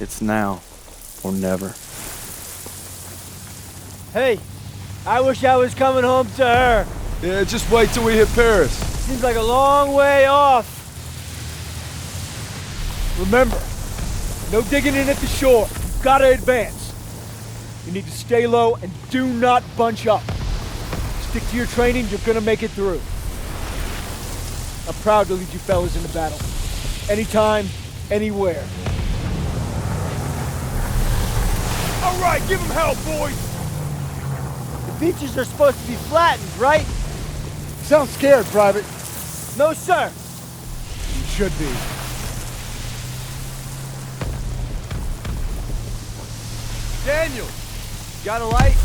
It's now or never. Hey, I wish I was coming home to her. Yeah, just wait till we hit Paris. Seems like a long way off. Remember, no digging in at the shore. You've gotta advance. You need to stay low and do not bunch up. Stick to your training, you're gonna make it through. I'm proud to lead you fellas into battle. Anytime, anywhere. All right, give him hell, boys. The beaches are supposed to be flattened, right? Sound scared, Private. No, sir. You should be. Daniel, got a light?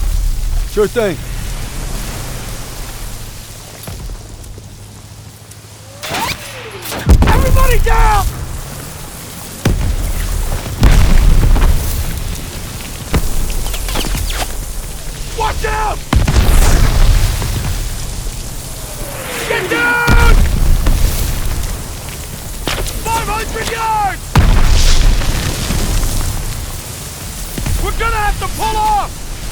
Sure thing. Everybody down! Out! Get down! 500 yards! We're gonna have to pull off!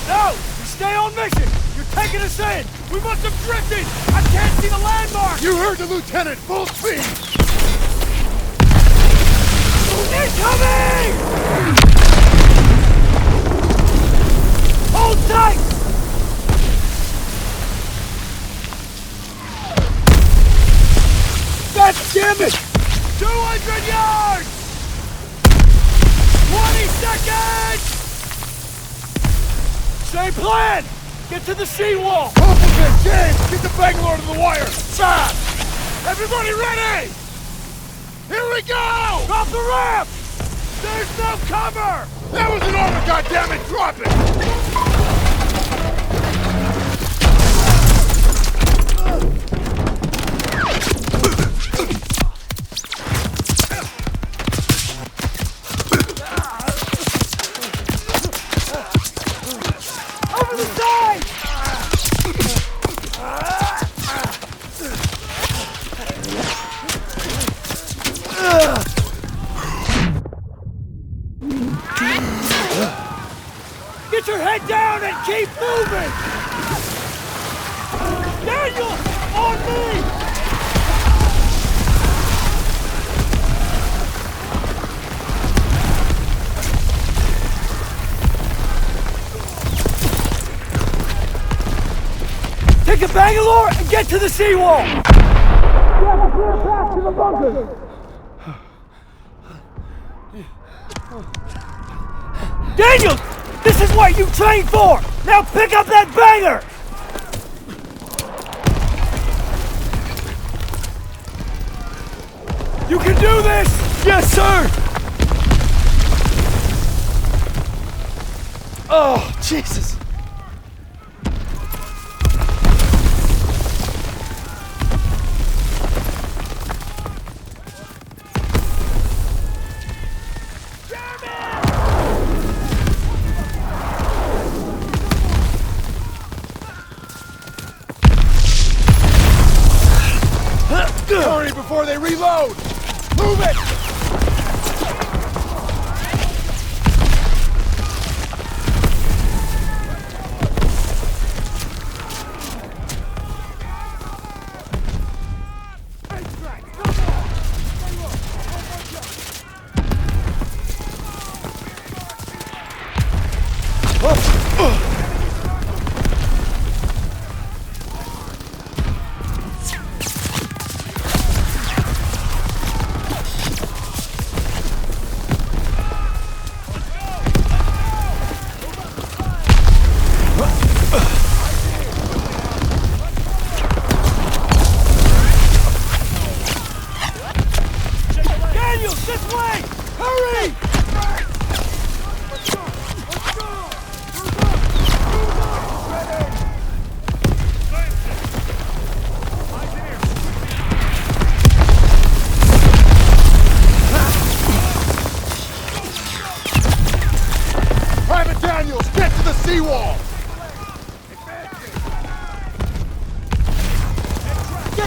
No! We stay on mission! You're taking us in! We must have drifted! I can't see the landmark! You heard the lieutenant. Full speed. Incoming! Hold tight! God damn it! 200 yards! 20 seconds! Same plan! Get to the seawall! Compliment, James. Get the Bangalore to the wire. Fast! Everybody ready! Here we go! Drop the ramp! There's no cover! That was an armor. goddammit. Drop it. Head down and keep moving! Daniel! On me! Take a Bangalore and get to the seawall! Get a clear path to the bunker. Daniel! This is what you trained for! Now pick up that banger! You can do this! Yes, sir! Oh, Jesus! Reload. Move it.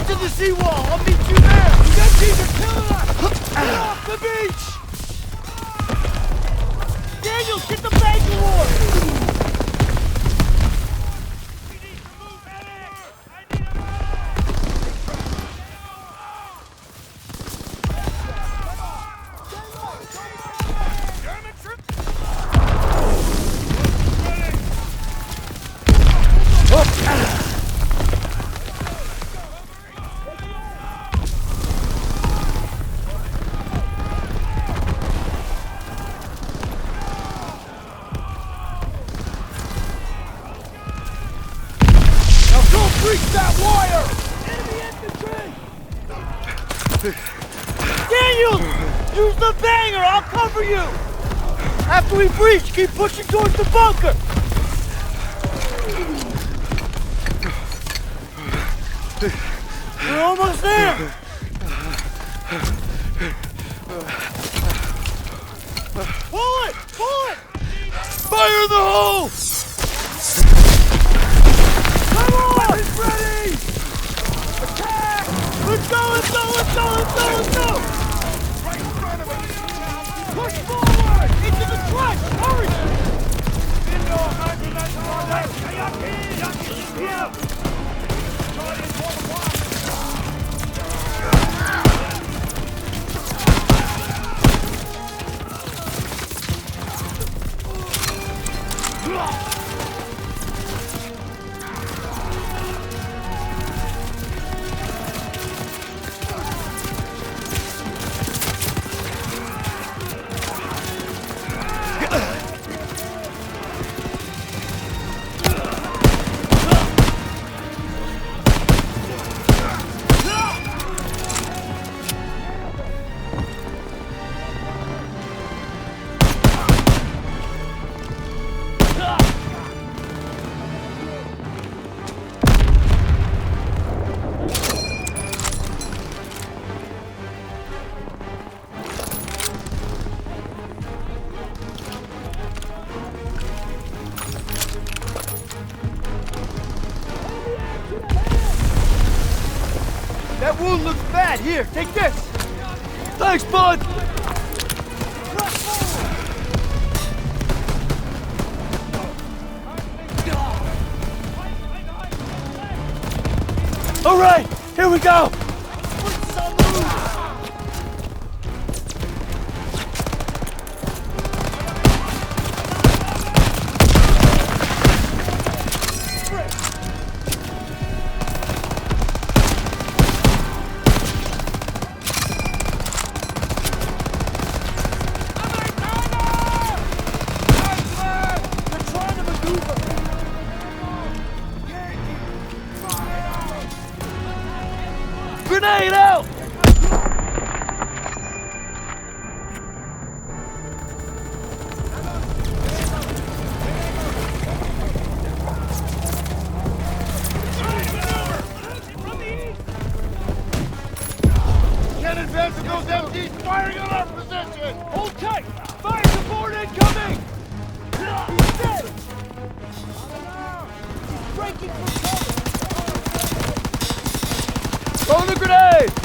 To the seawall! I'll meet you there! Yankees are killing us! Get off the beach! Daniels, get the Bangalore! Now breach that wire! Enemy infantry! Daniel! Use the banger! I'll cover you! After we breach, keep pushing towards the bunker! We're almost there! Pull it! Pull it! Fire in the hole! Let's go, let's go, let's go, let's go, let's go! Right in front of us! Push forward! Into the truck! Hurry! That wound looks bad. Here, take this. Thanks, bud. All right, here we go. Grenade!